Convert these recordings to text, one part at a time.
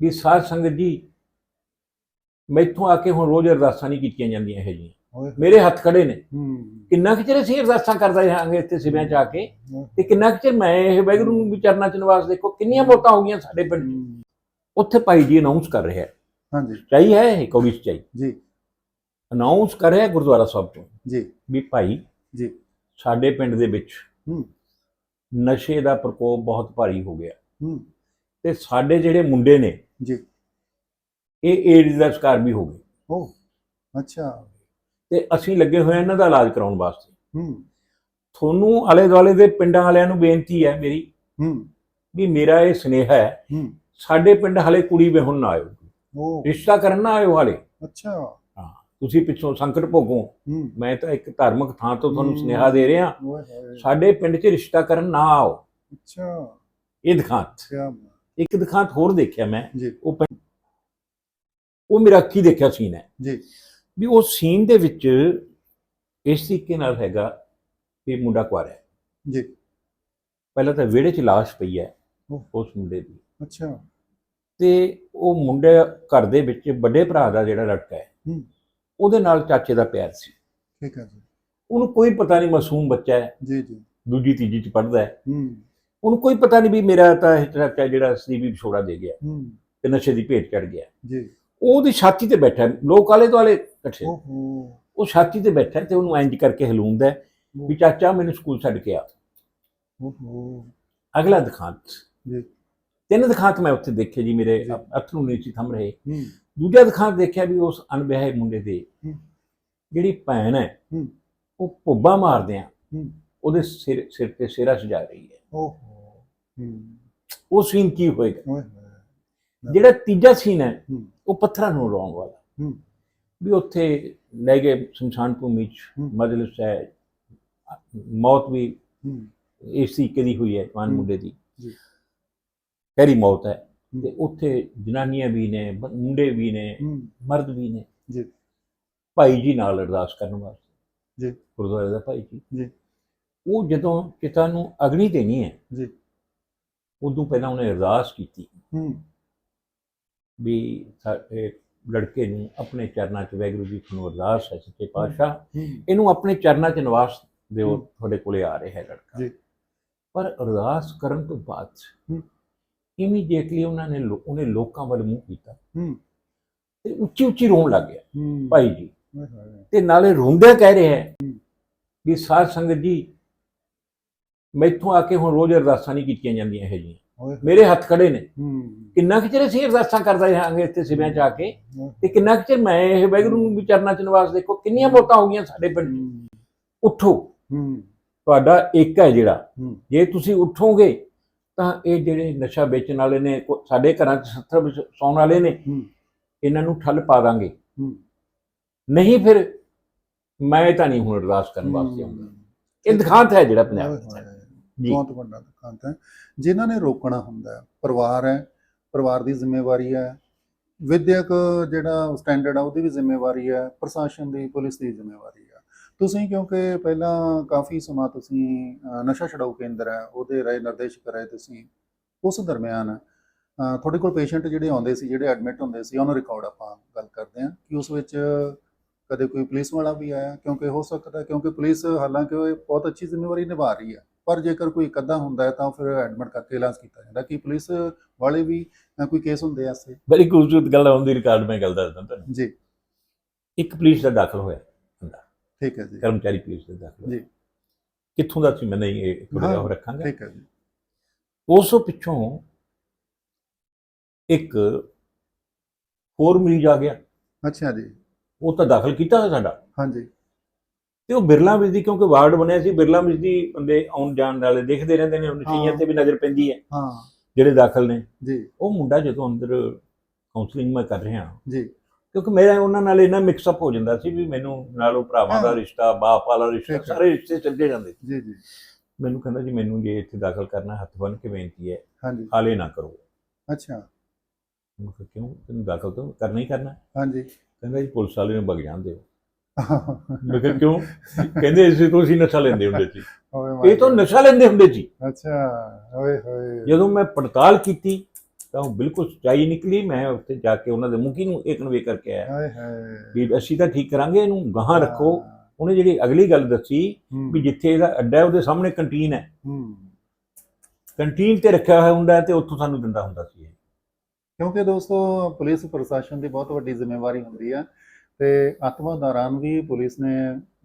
ਵੀ ਸਾਧ ਸੰਗਤ ਜੀ ਮੈਥੋਂ ਆ ਕੇ ਹੁਣ ਰੋਜ਼ ਅਰਦਾਸਾਂ ਨਹੀਂ ਕੀਤੀਆਂ ਜਾਂਦੀਆਂ ਇਹ ਜੀ ਮੇਰੇ ਹੱਥ ਖੜੇ ਨੇ। ਕਿੰਨਾ ਕੁ ਚਿਰ ਅਸੀਂ ਅਰਦਾਸਾਂ ਕਰਦੇ ਰਹਾਂਗੇ ਇੱਥੇ ਸਿਵਿਆਂ ਚ ਆ ਕੇ? ਤੇ ਕਿੰਨਾ ਕੁ ਚਿਰ ਮੈਂ ਇਹ ਵੈਗਰੂ ਨੂੰ ਵੀ ਚਰਨਾਂ ਚ ਨਿਵਾਸ ਦੇਖੋ ਕਿੰਨੀਆਂ ਵੋਟਾਂ ਹੋ ਗਈਆਂ ਸਾਡੇ ਪਿੰਡ। ਉੱਥੇ ਭਾਈ ਜੀ ਅਨਾਉਂਸ ਕਰ ਰਿਹਾ ਹਾਂਜੀ। ਚਾਹੀ ਹੈ ਇਹ ਕੌਵੀ ਚਾਹੀ ਜੀ। ਅਨਾਉਂਸ ਕਰ ਰਿਹਾ ਗੁਰਦੁਆਰਾ ਸਾਹਿਬ ਤੋਂ ਜੀ। ਵੀ ਭਾਈ ਜੀ। ਸਾਡੇ ਪਿੰਡ ਦੇ ਵਿੱਚ ਹੂੰ। ਨਸ਼ੇ ਦਾ ਪ੍ਰਕੋਪ ਬਹੁਤ ਭਾਰੀ ਹੋ ਗਿਆ। ਹੂੰ। ਤੇ ਸਾਡੇ ਜਿਹੜੇ ਮੁੰਡੇ ਨੇ ਜੀ। ਇਹ ਏਡਜ਼ ਦਾ ਸ਼ਿਕਾਰ ਵੀ ਹੋ ਗਏ। ਓ ਅੱਛਾ। ਤੇ ਅਸੀਂ ਲੱਗੇ ਹੋਏ ਇਹਨਾਂ ਦਾ ਇਲਾਜ ਕਰਾਉਣ ਵਾਸਤੇ। ਹੂੰ। ਤੁਹਾਨੂੰ ਆਲੇ ਦੁਆਲੇ ਦੇ ਪਿੰਡਾਂ ਵਾਲਿਆਂ ਨੂੰ ਬੇਨਤੀ ਹੈ ਮੇਰੀ ਹੂੰ। ਵੀ ਮੇਰਾ ਇਹ ਸੁਨੇਹਾ ਹੈ ਹੂੰ। ਸਾਡੇ ਪਿੰਡ ਹਲੇ ਕੁੜੀ ਵਿਆਹੁਣ ਨਾ ਆਇਓ। ਓ। ਰਿਸ਼ਤਾ ਕਰਨ ਨਾ ਆਇਓ ਹਾਲੇ। ਅੱਛਾ। ਹਾਂ ਤੁਸੀਂ ਪਿੱਛੋਂ ਸੰਕਟ ਭੋਗੋ। ਮੈਂ ਤਾਂ ਇੱਕ ਧਾਰਮਿਕ ਥਾਂ ਤੋਂ ਤੁਹਾਨੂੰ। ਸੁਨੇਹਾ ਦੇ ਰਿਹਾ। ਸਾਡੇ ਪਿੰਡ 'ਚ ਰਿਸ਼ਤਾ ਕਰਨ ਨਾ ਆਓ। ਅੱਛਾ। ਇਹ ਦਿਖਾਂਤ ਇੱਕ ਦਿਖਾਂਤ ਹੋਰ ਦੇਖਿਆ ਮੈਂ ਉਹ ਉਹ ਮੇਰਾ ਅੱਖੀ ਦੇਖਿਆ ਸੀਨ ਹੈ। ਜੀ। ਵੀ ਉਹ ਸੀਨ ਦੇ ਵਿੱਚ ਇਸ ਤਰੀਕੇ ਨਾਲ ਹੈਗਾ ਵੀ ਮੁੰਡਾ ਕੁਆਰਾ ਹੈ। ਜੀ। ਪਹਿਲਾਂ ਤਾਂ ਵਿਹੜੇ 'ਚ ਲਾਸ਼ ਪਈ ਹੈ। ਉਸ ਮੁੰਡੇ ਦੀ। ਅੱਛਾ। ਤੇ ਉਹ ਮੁੰਡੇ ਘਰ ਦੇ ਵਿੱਚ ਵੱਡੇ ਭਰਾ ਦਾ ਜਿਹੜਾ ਲੜਕਾ ਹੈ ਹੂੰ। ਉਹਦੇ ਨਾਲ ਚਾਚੇ ਦਾ ਪਿਆਰ ਸੀ। ਠੀਕ ਹੈ ਜੀ। ਉਹਨੂੰ ਕੋਈ ਪਤਾ ਨਹੀਂ ਮਾਸੂਮ ਬੱਚਾ ਹੈ। ਜੀ ਜੀ। ਦੂਜੀ ਤੀਜੀ ਚ ਪੜਦਾ ਹੈ। ਹੂੰ। ਉਹਨੂੰ ਕੋਈ ਪਤਾ ਨਹੀਂ ਵੀ ਮੇਰਾ ਤਾਂ ਇਹ ਚਾਚਾ ਜਿਹੜਾ ਸੀ ਵੀ ਵਿਛੋੜਾ ਦੇ ਗਿਆ ਹੂੰ। ਤੇ ਨਸ਼ੇ ਦੀ ਭੇਟ ਚੜ ਗਿਆ। ਜੀ। ਉਹ ਉਹਦੀ ਛਾਤੀ ਤੇ ਬੈਠਾ ਹੈ। ਲੋਕ ਆਲੇ ਦੁਆਲੇ ਇਕੱਠੇ ਉਹ ਛਾਤੀ ਤੇ ਬੈਠਾ ਹੈ ਤੇ ਉਹਨੂੰ ਇੰਜ ਕਰਕੇ ਹਲੂੰਦਾ ਹੈ ਵੀ ਚਾਚਾ ਮੈਨੂੰ ਸਕੂਲ ਛੱਡ ਕੇ ਆ। ਅਗਲਾ ਦਿਖਾਂਤ। ਜੀ। ਤਿੰਨ ਦਿਖਾਂਤ ਮੈਂ ਉੱਥੇ ਦੇਖੇ ਜੀ ਮੇਰੇ ਜੀ। ਅੱਥ ਨੂੰ ਨੀਚੀ ਥੰਮ ਰਹੇ। ਹੂੰ। ਦੂਜਾ ਦਿਖਾਂਤ ਦੇਖਿਆ ਵੀ ਉਸ ਅਣਵਿਆਹੇ ਮੁੰਡੇ ਦੇ ਹੂੰ। ਜਿਹੜੀ ਭੈਣ ਹੈ ਹੂੰ। ਉਹ ਭੁੱਬਾ ਮਾਰਦਿਆਂ ਹੂੰ। ਉਹਦੇ ਸਿਰ ਸਿਰ ਤੇ ਸਿਰਾ ਸਜਾ ਰਹੀ ਹੈ। ਓਹੋ। ਹੂੰ ਉਹ ਸੀਨ ਕੀ ਹੋਏਗਾ? ਜਿਹੜਾ ਤੀਜਾ ਸੀਨ ਹੈ ਉਹ ਪੱਥਰਾਂ ਨੂੰ ਰੋਣ ਵਾਲਾ। ਵੀ ਉੱਥੇ ਲੈ ਗਏ ਸ਼ਮਸ਼ਾਨ ਭੂਮੀ ਚ। ਮਜਲਿਸ ਹੈ ਮੌਤ ਵੀ ਇਸ ਤਰੀਕੇ ਦੀ ਹੋਈ ਹੈ ਜਵਾਨ। ਮੁੰਡੇ ਦੀ। ਜੀ। ਪਹਿਲੀ ਮੌਤ ਹੈ। ਤੇ ਉੱਥੇ ਜਨਾਨੀਆਂ ਵੀ ਨੇ ਮੁੰਡੇ ਵੀ ਨੇ ਮਰਦ ਵੀ ਨੇ। ਜੀ। ਭਾਈ ਜੀ ਨਾਲ ਅਰਦਾਸ ਕਰਨ ਵਾਸਤੇ। ਜੀ। ਗੁਰਦੁਆਰੇ ਦਾ ਭਾਈ ਜੀ। ਜੀ। ਉਹ ਜਦੋਂ ਪਿਤਾ ਨੂੰ ਅਗਨੀ ਦੇਣੀ ਹੈ ਜੀ। ਉਦੋਂ ਪਹਿਲਾਂ ਉਹਨੇ ਅਰਦਾਸ ਕੀਤੀ। ਹੂੰ। ਵੀ ਸਾਡੇ ਲੜਕੇ ਨੂੰ ਆਪਣੇ ਚਰਨਾਂ 'ਚ ਵੈਗੁਰੂ ਜੀ ਨੂੰ ਅਰਦਾਸ ਹੈ ਸੱਚੇ ਪਾਤਸ਼ਾਹ। ਇਹਨੂੰ ਆਪਣੇ ਚਰਨਾਂ 'ਚ ਨਿਵਾਸ ਦਿਓ। ਤੁਹਾਡੇ ਕੋਲੇ ਆ ਰਿਹਾ ਹੈ ਲੜਕਾ। ਜੀ। ਪਰ ਅਰਦਾਸ ਕਰਨ ਤੋਂ ਬਾਅਦ ਹੂੰ। ਇਮੀਡੀਏਟਲੀ ਉਹਨਾਂ ਨੇ ਉਹਨੇ ਲੋਕਾਂ ਵੱਲ ਮੂੰਹ ਕੀਤਾ। ਹੂੰ। ਤੇ ਉੱਚੀ ਉੱਚੀ ਰੋਣ ਲੱਗ ਗਿਆ। ਭਾਈ ਜੀ। ਤੇ ਨਾਲੇ ਰੋਂਦਿਆਂ ਕਹਿ ਰਿਹਾ। ਵੀ ਸਾਧ ਸੰਗਤ ਜੀ ਮੈਥੋਂ ਆ ਕੇ ਹੁਣ ਰੋਜ਼ ਅਰਦਾਸਾਂ ਨਹੀਂ ਕੀਤੀਆਂ ਜਾਂਦੀਆਂ ਇਹ ਜੀ ਓਏ ਹੋਏ। ਮੇਰੇ ਹੱਥ ਖੜੇ ਨੇ। ਕਿੰਨਾ ਕੁ ਚਿਰ ਅਸੀਂ ਅਰਦਾਸਾਂ ਕਰਦੇ ਰਹਾਂਗੇ ਇੱਥੇ ਸਿਵਿਆਂ ਚ ਆ ਕੇ? ਤੇ ਕਿੰਨਾ ਕੁ ਚਿਰ ਮੈਂ ਇਹ ਵੈਗਰੂ ਨੂੰ ਵੀ ਚਰਨਾਂ ਚ ਨਿਵਾਸ ਦੇਖੋ ਕਿੰਨੀਆਂ ਵੋਟਾਂ ਹੋ ਗਈਆਂ ਸਾਡੇ ਪਿੰਡ ਉੱਠੋ। ਤੁਹਾਡਾ ਇੱਕ ਹੈ ਜਿਹੜਾ। ਜੇ ਤੁਸੀਂ ਉੱਠੋਗੇ ਤਾਂ ਇਹ ਜਿਹੜੇ ਨਸ਼ਾ ਵੇਚਣ ਵਾਲੇ ਨੇ ਸਾਡੇ ਘਰਾਂ 'ਚ 70 ਵਿੱਚ ਸੌਣ ਵਾਲੇ ਨੇ ਇਹਨਾਂ ਨੂੰ ਠੱਲ ਪਾ ਦਾਂਗੇ। ਨਹੀਂ ਫਿਰ ਮੈਂ ਤਾਂ ਨਹੀਂ ਹੁਣ ਅਰਦਾਸ ਕਰਨ ਵਾਸਤੇ ਆਉਂਦਾ। ਇਹ ਦਿਖਾਂਤ ਹੈ ਜਿਹੜਾ ਪੰਜਾਬ। ਜੀ। ਬਹੁਤ ਵੱਡਾ ਦੁਕਾਨ ਹੈ। ਜਿਨ੍ਹਾਂ ਨੇ ਰੋਕਣਾ ਹੁੰਦਾ ਹੈ, ਪਰਿਵਾਰ ਹੈ, ਪਰਿਵਾਰ ਦੀ ਜ਼ਿੰਮੇਵਾਰੀ ਹੈ, ਵਿਦਿਅਕ ਜਿਹੜਾ ਸਟੈਂਡਰਡ ਆ ਉਹਦੀ ਵੀ ਜ਼ਿੰਮੇਵਾਰੀ ਹੈ, ਪ੍ਰਸ਼ਾਸਨ ਦੀ, ਪੁਲਿਸ ਦੀ ਜ਼ਿੰਮੇਵਾਰੀ ਹੈ ਤੁਸੀਂ ਕਿਉਂਕਿ ਪਹਿਲਾਂ ਕਾਫੀ ਸਮਾਂ ਤੁਸੀਂ ਨਸ਼ਾ ਛਡਾਊ ਕੇਂਦਰ ਹੈ, ਉਹਦੇ ਰਾਏ ਨਿਰਦੇਸ਼ਕ ਰਹੇ ਤੁਸੀਂ, ਉਸ ਦਰਮਿਆਨ ਤੁਹਾਡੇ ਕੋਲ ਪੇਸ਼ੈਂਟ ਜਿਹੜੇ ਆਉਂਦੇ ਸੀ, ਜਿਹੜੇ ਐਡਮਿਟ ਹੁੰਦੇ ਸੀ, ਉਹਨਾਂ ਰਿਕਾਰਡ ਆਪਾਂ ਗੱਲ ਕਰਦੇ ਹਾਂ ਕਿ ਉਸ ਵਿੱਚ ਕਦੇ ਕੋਈ ਪੁਲਿਸ ਵਾਲਾ ਵੀ ਆਇਆ, ਕਿਉਂਕਿ ਹੋ ਸਕਦਾ ਕਿਉਂਕਿ ਪੁਲਿਸ ਹਾਲਾਂਕਿ ਉਹ ਬਹੁਤ ਅੱਛੀ ਜ਼ਿੰਮੇਵਾਰੀ ਨਿਭਾ ਰਹੀ ਹੈ। ਪਰ ਜੇਕਰ ਕੋਈ ਇਕੱਦਾ ਹੁੰਦਾ ਹੈ ਤਾਂ ਫਿਰ ਐਡਮਿਟ ਕਰਕੇ ਇਲਾਜ ਕੀਤਾ ਜਾਂਦਾ। ਕਿ ਪੁਲਿਸ ਵਾਲੇ ਵੀ ਕੋਈ ਕੇਸ ਹੁੰਦੇ ਐਸੇ ਬੜੀ ਖੂਬਸੂਰਤ ਗੱਲ ਆਉਂਦੀ ਰਿਕਾਰਡ ਮੈਂ ਗੱਲ ਦੱਸਦਾ ਤੁਹਾਨੂੰ। ਜੀ। ਇੱਕ ਪੁਲਿਸ ਦਾ ਦਾਖਲ ਹੋਇਆ ਬੰਦਾ। ਠੀਕ ਹੈ ਜੀ। ਕਰਮਚਾਰੀ ਪੁਲਿਸ ਦਾ ਦਾਖਲ ਜੀ। ਕਿੱਥੋਂ ਦਾ ਸੀ? ਮੈਂ ਨਹੀਂ ਇਹ ਥੋੜਾ ਉਹ ਰੱਖਾਂਗਾ। ਠੀਕ ਹੈ ਜੀ। ਉਸ ਤੋਂ ਪਿੱਛੋਂ ਇੱਕ ਹੋਰ ਮਰੀਜ਼ ਆ ਗਿਆ। ਅੱਛਾ ਜੀ। ਉਹ ਤਾਂ ਦਾਖਲ ਕੀਤਾ ਹੋਇਆ ਸਾਡਾ। ਹਾਂਜੀ। ਤੇ ਉਹ ਬਿਰਲਾ ਦੀ ਕਿਉਂਕਿ ਵਾਰਡ ਬਣਿਆ ਸੀ ਬਿਰਲਾ ਦੀ ਬੰਦੇ ਆਉਣ ਜਾਣ ਵਾਲੇ ਦੇਖਦੇ ਰਹਿੰਦੇ ਨੇ ਨਸ਼ਈਆਂ। ਤੇ ਵੀ ਨਜ਼ਰ ਪੈਂਦੀ ਹੈ। ਹਾਂ। ਜਿਹੜੇ ਦਾਖਲ ਨੇ। ਜੀ। ਉਹ ਮੁੰਡਾ ਜਦੋਂ ਅੰਦਰ ਕਾਉਂਸਲਿੰਗ ਮੈਂ ਕਰ ਰਿਹਾ ਜੀ। ਕਿਉਂਕਿ ਮੇਰਾ ਉਹਨਾਂ ਨਾਲ ਇੰਨਾ ਮਿਕਸ ਅਪ ਹੋ ਜਾਂਦਾ ਸੀ ਵੀ ਮੈਨੂੰ ਨਾਲੋਂ ਭਰਾਵਾਂ ਦਾ। ਰਿਸ਼ਤਾ ਬਾਪ ਵਾਲਾ ਰਿਸ਼ਤਾ। ਸਾਰੇ ਰਿਸ਼ਤੇ ਚੱਲਦੇ ਜਾਂਦੇ। ਜੀ ਜੀ। ਮੈਨੂੰ ਕਹਿੰਦਾ ਜੀ ਮੈਨੂੰ ਜੇ ਇੱਥੇ ਦਾਖਲ ਕਰਨਾ ਹੱਥ ਬੰਨ ਕੇ ਬੇਨਤੀ ਹੈ ਹਾਂਜੀ। ਹਾਲੇ ਨਾ ਕਰੋ। ਅੱਛਾ। ਮੈਂ ਕਿਹਾ ਕਿਉਂ? ਤੈਨੂੰ ਦਾਖਲ ਤਾਂ ਕਰਨਾ ਹੀ ਕਰਨਾ ਹਾਂਜੀ। ਕਹਿੰਦਾ ਜੀ ਪੁਲਿਸ ਵਾਲੇ ਨੂੰ ਵਗ ਜਾਂਦੇ ਹੋ ਮੈਂ ਕਿਹਾ ਕਿਉਂ? ਕਹਿੰਦੇ ਇਸੇ ਤੋਂ ਅਸੀਂ ਨਸ਼ਾ ਲੈਂਦੇ ਹੁੰਦੇ ਸੀ। ਇਹ ਤਾਂ ਨਸ਼ਾ ਲੈਂਦੇ ਹੁੰਦੇ ਸੀ। ਅੱਛਾ ਓਏ ਹੋਏ। ਜਦੋਂ ਮੈਂ ਪੜਤਾਲ ਕੀਤੀ ਤਾਂ ਉਹ ਬਿਲਕੁਲ ਸੱਚਾਈ ਨਿਕਲੀ। ਮੈਂ ਉੱਥੇ ਜਾ ਕੇ ਉਹਨਾਂ ਦੇ ਮੁਖੀ ਨੂੰ ਇਹ ਕਨਵੇ ਕਰਕੇ ਆਇਆ। ਹਾਏ ਹਾਏ। ਵੀ ਅਸੀਂ ਤਾਂ ਠੀਕ ਕਰਾਂਗੇ ਇਹਨੂੰ ਗਾਹਾਂ ਰੱਖੋ। ਉਹਨੇ ਜਿਹੜੀ ਅਗਲੀ ਗੱਲ ਦੱਸੀ ਵੀ ਜਿੱਥੇ ਇਹਦਾ ਅੱਡਾ ਹੈ ਉਹਦੇ ਸਾਹਮਣੇ ਕੰਟੀਨ ਹੈ। ਕੰਟੀਨ ਤੇ ਰੱਖਿਆ ਹੋਇਆ ਹੁੰਦਾ ਤੇ ਉੱਥੋਂ ਸਾਨੂੰ ਦਿੰਦਾ ਹੁੰਦਾ ਸੀ। ਕਿਉਂਕਿ ਦੋਸਤੋ ਪੁਲਿਸ ਪ੍ਰਸ਼ਾਸਨ ਦੀ ਬਹੁਤ ਵੱਡੀ ਜ਼ਿੰਮੇਵਾਰੀ ਹੁੰਦੀ ਆ ਤੇ ਅੱਤਵਾਦ ਦੌਰਾਨ ਵੀ ਪੁਲਿਸ ਨੇ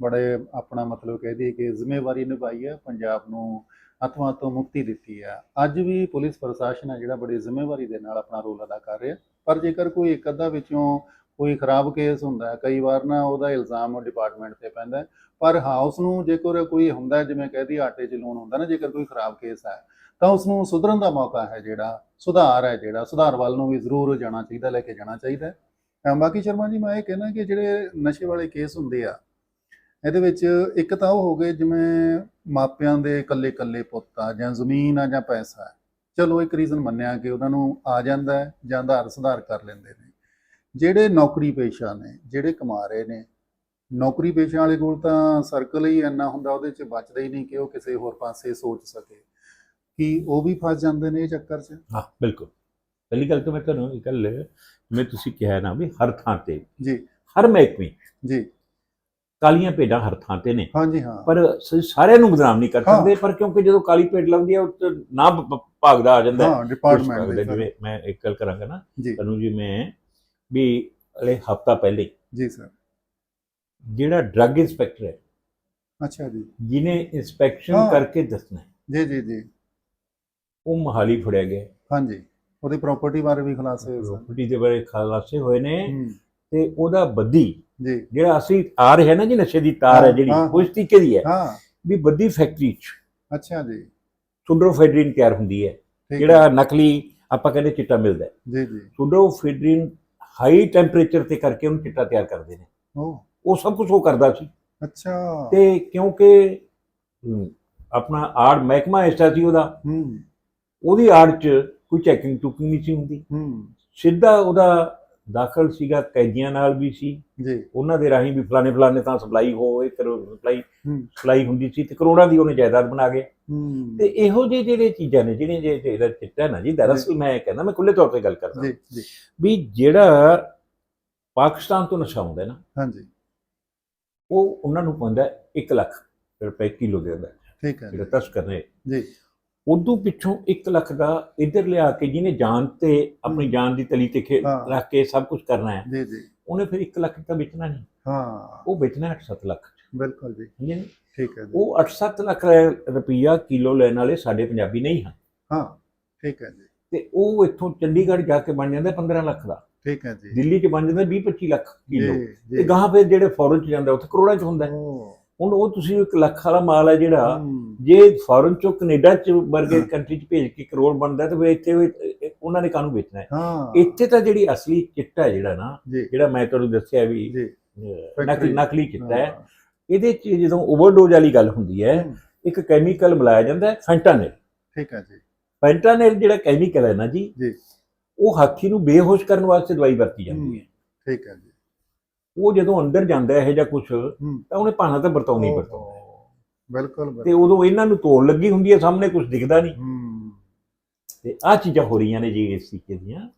ਬੜੇ ਆਪਣਾ ਮਤਲਬ ਕਹਿ ਦਈਏ ਕਿ ਜ਼ਿੰਮੇਵਾਰੀ ਨਿਭਾਈ ਹੈ, ਪੰਜਾਬ ਨੂੰ ਅੱਤਵਾਦ ਤੋਂ ਮੁਕਤੀ ਦਿੱਤੀ ਹੈ। ਅੱਜ ਵੀ ਪੁਲਿਸ ਪ੍ਰਸ਼ਾਸਨ ਹੈ ਜਿਹੜਾ ਬੜੀ ਜ਼ਿੰਮੇਵਾਰੀ ਦੇ ਨਾਲ ਆਪਣਾ ਰੋਲ ਅਦਾ ਕਰ ਰਿਹਾ। ਪਰ ਜੇਕਰ ਕੋਈ ਇੱਕ ਅੱਧਾ ਵਿੱਚੋਂ ਕੋਈ ਖਰਾਬ ਕੇਸ ਹੁੰਦਾ ਕਈ ਵਾਰ ਨਾ ਉਹਦਾ ਇਲਜ਼ਾਮ ਡਿਪਾਰਟਮੈਂਟ ਤੇ ਪੈਂਦਾ ਪਰ ਹਾਂ ਉਸ ਨੂੰ ਜੇਕਰ ਕੋਈ ਹੁੰਦਾ ਜਿਵੇਂ ਕਹਿ ਦਈਏ ਆਟੇ 'ਚ ਲੂਣ ਹੁੰਦਾ ਨਾ, ਜੇਕਰ ਕੋਈ ਖਰਾਬ ਕੇਸ ਹੈ, ਤਾਂ ਉਸ ਨੂੰ ਸੁਧਰਨ ਦਾ ਮੌਕਾ ਹੈ ਜਿਹੜਾ, ਸੁਧਾਰ ਹੈ ਜਿਹੜਾ, ਸੁਧਾਰ ਵੱਲ ਨੂੰ ਵੀ ਜ਼ਰੂਰ ਜਾਣਾ ਚਾਹੀਦਾ, ਲੈ ਕੇ ਜਾਣਾ ਚਾਹੀਦਾ ਬਾਕੀ ਸ਼ਰਮਾ ਜੀ, ਮੈਂ ਇਹ ਕਹਿਣਾ ਕਿ ਜਿਹੜੇ ਨਸ਼ੇ ਵਾਲੇ ਕੇਸ ਹੁੰਦੇ ਆ, ਇਹਦੇ ਵਿੱਚ ਇੱਕ ਤਾਂ ਉਹ ਹੋ ਗਏ ਜਿਵੇਂ ਮਾਪਿਆਂ ਦੇ ਇਕੱਲੇ ਇਕੱਲੇ ਪੁੱਤ ਆ, ਜਾਂ ਜ਼ਮੀਨ ਆ, ਜਾਂ ਪੈਸਾ ਹੈ ਚਲੋ, ਇੱਕ ਰੀਜ਼ਨ ਮੰਨਿਆ ਕਿ ਉਹਨਾਂ ਨੂੰ ਆ ਜਾਂਦਾ ਹੈ, ਜਾਂ ਆਧਾਰ ਸੁਧਾਰ ਕਰ ਲੈਂਦੇ ਨੇ। ਜਿਹੜੇ ਨੌਕਰੀ ਪੇਸ਼ਾ ਨੇ, ਜਿਹੜੇ ਕਮਾ ਰਹੇ ਨੇ, ਨੌਕਰੀ ਪੇਸ਼ਾ ਵਾਲੇ ਕੋਲ ਤਾਂ ਸਰਕਲ ਹੀ ਇੰਨਾ ਹੁੰਦਾ, ਉਹਦੇ 'ਚ ਬਚਦਾ ਹੀ ਨਹੀਂ ਕਿ ਉਹ ਕਿਸੇ ਹੋਰ ਪਾਸੇ ਸੋਚ ਸਕੇ। ਕਿ ਉਹ ਵੀ ਫਸ ਜਾਂਦੇ ਨੇ ਇਹ ਚੱਕਰ 'ਚ? ਹਾਂ, ਬਿਲਕੁਲ। ਪਹਿਲੀ ਗੱਲ ਤਾਂ ਮੈਂ ਤੁਹਾਨੂੰ ਇਹ ਗੱਲ ਜਿਵੇਂ ਤੁਸੀਂ ਕਿਹਾ ਨਾ ਵੀ ਹਰ ਥਾਂ ਤੇ। ਜੀ। ਹਰ ਮਹਿਕਮੇ। ਜੀ। ਕਾਲੀਆਂ ਭੇਡਾਂ ਹਰ ਥਾਂ ਤੇ ਨੇ। ਹਾਂਜੀ ਹਾਂ। ਪਰ ਸਾਰਿਆਂ ਨੂੰ ਬਦਨਾਮ ਨਹੀਂ ਕਰ। ਸਕਦੇ ਪਰ ਕਿਉਂਕਿ ਜਦੋਂ ਕਾਲੀ ਭੇਡ ਲੱਗਦੀ ਹੈ ਉਹ ਨਾ ਭਾਗਦਾ ਆ ਜਾਂਦਾ। ਹੈ। ਡਿਪਾਰਟਮੈਂਟ ਦੇ ਜਿਵੇਂ ਮੈਂ ਇੱਕ ਗੱਲ ਕਰਾਂਗਾ ਨਾ ਤੁਹਾਨੂੰ ਜੀ ਮੈਂ ਵੀ ਅਲੇ ਹਫਤਾ ਪਹਿਲੇ ਜੀ ਸਰ। ਜਿਹੜਾ ਡਰੱਗ ਇੰਸਪੈਕਟਰ ਹੈ। ਅੱਛਾ ਜੀ। ਜਿਹਨੇ ਇਨਸਪੈਕਸ਼ਨ। ਕਰਕੇ ਦੱਸਣਾ ਜੀ ਜੀ ਜੀ। ਉਹ ਮਹਾਲੀ ਫੜਿਆ ਗਿਆ। ਹਾਂਜੀ। ਉਹਦੀ ਪ੍ਰਾਪਰਟੀ ਬਾਰੇ ਵੀ ਖੁਲਾਸੇ ਹੋਏ ਸਨ। ਪ੍ਰਾਪਰਟੀ ਦੇ ਬਾਰੇ ਖਲਾਸੇ ਹੋਏ ਨੇ ਤੇ ਉਹਦਾ ਬੱਦੀ ਜੀ। ਜਿਹੜਾ ਅਸੀਂ ਆ ਰਿਹਾ ਨਾ ਜੀ ਨਸ਼ੇ ਦੀ ਤਾਰ ਹੈ ਜਿਹੜੀ। ਉਸ ਤਰੀਕੇ ਦੀ ਹੈ ਹਾਂ। ਵੀ ਬੱਦੀ ਫੈਕਟਰੀ ਚ ਅੱਛਾ ਜੀ। ਸੁਡਰੋਫੈਡਰਿਨ ਤਿਆਰ ਹੁੰਦੀ ਹੈ। ਜਿਹੜਾ ਨਕਲੀ ਆਪਾਂ ਕਹਿੰਦੇ ਚਿੱਟਾ ਮਿਲਦਾ ਹੈ। ਜੀ ਜੀ। ਸੁਡਰੋਫੈਡਰਿਨ ਹਾਈ ਟੈਂਪਰੇਚਰ ਤੇ ਕਰਕੇ ਉਹਨੂੰ ਚਿੱਟਾ ਤਿਆਰ ਕਰਦੇ ਨੇ। ਉਹ ਸਭ ਕੁਝ ਉਹ ਕਰਦਾ ਸੀ। ਅੱਛਾ। ਤੇ ਕਿਉਂਕਿ ਆਪਣਾ ਆੜ ਮਹਿਕਮਾ ਐਸਾ ਸੀ ਉਹਦਾ। ਹੂੰ। ਉਹਦੀ ਆੜ ਚ ਕੋਈ ਚੈਕਿੰਗ ਟੁਕਿੰਗ ਨਹੀਂ ਸੀ ਹੁੰਦੀ। ਹੂੰ। ਸਿੱਧਾ ਉਹਦਾ ਦਾਖਲ ਸੀਗਾ ਕੈਦੀਆਂ ਨਾਲ ਵੀ ਸੀ। ਜੀ। ਉਹਨਾਂ ਦੇ ਰਾਹੀਂ ਵੀ ਫਲਾਣੇ ਫਲਾਣੇ ਤਾਂ ਸਪਲਾਈ ਹੋਏ ਸਪਲਾਈ ਸਪਲਾਈ ਹੁੰਦੀ ਸੀ ਤੇ ਕਰੋੜਾਂ ਦੀ ਉਹਨੇ ਜਾਇਦਾਦ ਬਣਾ ਗਏ ਹੂੰ। ਤੇ ਇਹੋ ਜਿਹੇ ਜਿਹੜੇ ਚੀਜ਼ਾਂ ਨੇ ਜਿਹੜੀਆਂ ਜੇ ਜਿਹੜਾ ਚਿੱਟਾ ਨਾ ਜੀ ਦਰਅਸਲ ਮੈਂ ਇਹ ਕਹਿੰਦਾ ਮੈਂ ਖੁੱਲੇ ਤੌਰ ਤੇ ਗੱਲ ਕਰਦਾ। ਜੀ ਜੀ। ਵੀ ਜਿਹੜਾ ਪਾਕਿਸਤਾਨ ਤੋਂ ਨਸ਼ਾ ਆਉਂਦਾ ਨਾ ਹਾਂਜੀ। ਉਹ ਉਹਨਾਂ ਨੂੰ ਪੈਂਦਾ 1 ਲੱਖ ਰੁਪਏ ਕਿਲੋ ਦੇ ਅੰਦਰ ਠੀਕ ਹੈ। ਜਿਹੜਾ ਤਸਕਰ ਨੇ। ਜੀ। ਉਦੋਂ ਪਿੱਛੋਂ 1 ਲੱਖ ਦਾ ਇੱਧਰ ਲਿਆ ਕੇ ਜਿਹਨੇ ਜਾਨ ਤੇ ਆਪਣੀ ਜਾਨ ਦੀ ਤਲੀ ਤੇ ਖੇ- ਹਾਂ। ਰੱਖ ਕੇ ਸਭ ਕੁਝ ਕਰਨਾ ਹੈ। ਜੀ ਜੀ। ਉਹਨੇ ਫਿਰ 1 ਲੱਖ ਤਾਂ ਵੇਚਣਾ ਨਹੀਂ। ਹਾਂ। ਉਹ ਵੇਚਣਾ 8-7 ਲੱਖ ਬਿਲਕੁਲ ਜੀ। ਸਮਝੇ ਨੀ? ਠੀਕ ਹੈ ਜੀ। ਉਹ 8-7 ਲੱਖ ਰੁਪਈਆ ਕਿਲੋ ਲੈਣ ਵਾਲੇ ਸਾਡੇ ਪੰਜਾਬੀ ਨਹੀਂ ਹਨ। ਹਾਂ ਠੀਕ ਹੈ ਜੀ। ਤੇ ਉਹ ਇੱਥੋਂ ਚੰਡੀਗੜ੍ਹ ਜਾ ਕੇ ਬਣ ਜਾਂਦਾ 15 ਲੱਖ ਦਾ। ਠੀਕ ਹੈ ਜੀ। ਦਿੱਲੀ 'ਚ ਬਣ ਜਾਂਦਾ 20-25 ਲੱਖ ਕਿਲੋ। ਜੀ ਤੇ ਜੀ ਗਾਹਾਂ ਫਿਰ ਜਿਹੜੇ ਫੋਰਨ 'ਚ ਜਾਂਦਾ ਉੱਥੇ ਕਰੋੜਾਂ 'ਚ ਹੁੰਦਾ ਹੈ। ਹੁਣ ਉਹ ਤੁਸੀਂ ਇੱਕ ਲੱਖ ਵਾਲਾ ਮਾਲ ਹੈ ਜਿਹੜਾ ਜੇ ਫੋਰਨ 'ਚੋਂ ਕੈਨੇਡਾ 'ਚ ਵਰਗੇ। ਕੰਟਰੀ 'ਚ ਭੇਜ ਕੇ ਕਰੋੜ ਬਣਦਾ ਤੇ ਫਿਰ ਇੱਥੇ ਉਹਨਾਂ ਨੇ ਕਾਹਨੂੰ ਵੇਚਣਾ ਹੈ? ਇੱਥੇ ਤਾਂ ਜਿਹੜੀ ਅਸਲੀ ਚਿੱਟਾ ਹੈ ਜਿਹੜਾ ਨਾ ਜਿਹੜਾ ਮੈਂ ਤੁਹਾਨੂੰ ਦੱਸਿਆ ਵੀ ਨਕਲੀ ਨਕਲੀ ਚਿੱਟਾ ਹੈ। ਇਹਦੇ 'ਚ ਜਦੋਂ ਓਵਰਡੋਜ਼ ਵਾਲੀ ਗੱਲ ਹੁੰਦੀ ਹੈ ਇੱਕ ਕੈਮੀਕਲ ਮਿਲਾਇਆ ਜਾਂਦਾ ਹੈ ਫੈਂਟਾਨਿਲ ਠੀਕ ਹੈ ਜੀ। ਫੈਂਟਾਨਿਲ ਜਿਹੜਾ ਕੈਮੀਕਲ ਹੈ ਨਾ ਜੀ ਜੀ। ਉਹ ਹਾਥੀ ਨੂੰ ਬੇਹੋਸ਼ ਕਰਨ ਵਾਸਤੇ ਦਵਾਈ ਵਰਤੀ ਜਾਂਦੀ ਹੈ। ਠੀਕ ਹੈ ਜੀ। ਉਹ ਜਦੋਂ ਅੰਦਰ ਜਾਂਦਾ ਇਹ ਜਾਂ ਕੁਝ ਤਾਂ ਉਹਨੇ ਭਾਣਾ ਤਾਂ ਵਰਤਾਉਣੀ ਵਰਤਾਉਣਾ। ਬਿਲਕੁਲ ਬਿਲਕੁਲ। ਤੇ ਉਦੋਂ ਇਹਨਾਂ ਨੂੰ ਤੋੜ ਲੱਗੀ ਹੁੰਦੀ ਹੈ ਸਾਹਮਣੇ ਕੁਝ ਦਿਖਦਾ ਨਹੀਂ। ਤੇ ਆਹ ਚੀਜ਼ਾਂ ਹੋ ਰਹੀਆਂ ਨੇ ਜੀ ਇਸ ਤਰੀਕੇ ਦੀਆਂ।